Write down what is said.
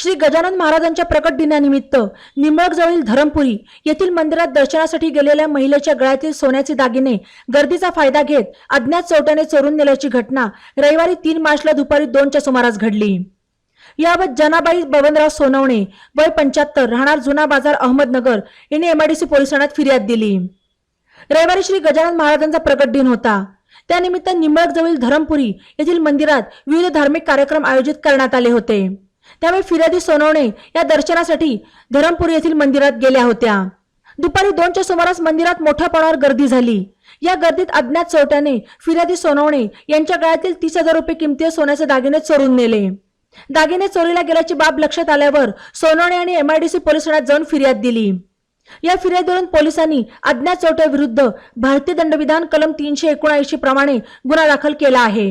श्री गजानन महाराजांच्या प्रकट दिनानिमित्त निंबळकजवळील धरमपुरी येथील मंदिरात दर्शनासाठी गेलेल्या महिलेच्या गळ्यातील सोन्याचे दागिने गर्दीचा फायदा घेत अज्ञात चोरट्याने चोरून नेल्याची घटना रविवारी तीन मार्चला दुपारी दोनच्या सुमारास घडली. याबाबत जनाबाई बबनराव सोनवणे वय पंच्याहत्तर राहणार जुना बाजार अहमदनगर यांनी एमआयडीसी पोलीस ठाण्यात फिर्याद दिली. रविवारी श्री गजानन महाराजांचा प्रकट दिन होता. त्यानिमित्त निंबळकजवळील धरमपुरी येथील मंदिरात विविध धार्मिक कार्यक्रम आयोजित करण्यात आले होते. त्यामुळे फिर्यादी सोनवणे या दर्शनासाठी धरमपुरी येथील मंदिरात गेल्या होत्या. दुपारी दोनच्या सुमारास मंदिरात मोठ्या प्रमाणावर गर्दी झाली. या गर्दीत अज्ञात चोरट्याने फिर्यादी सोनवणे यांच्या गळ्यातील तीस हजार रुपये किमती सोन्याचे दागिने चोरून नेले. दागिने चोरीला गेल्याची बाब लक्षात आल्यावर सोनवणे यांनी एमआयडीसी पोलीस ठाण्यात जाऊन फिर्याद दिली. या फिर्यादीवरून पोलिसांनी अज्ञात चोरट्याविरुद्ध भारतीय दंडविधान कलम तीनशे एकोणऐंशी प्रमाणे गुन्हा दाखल केला आहे.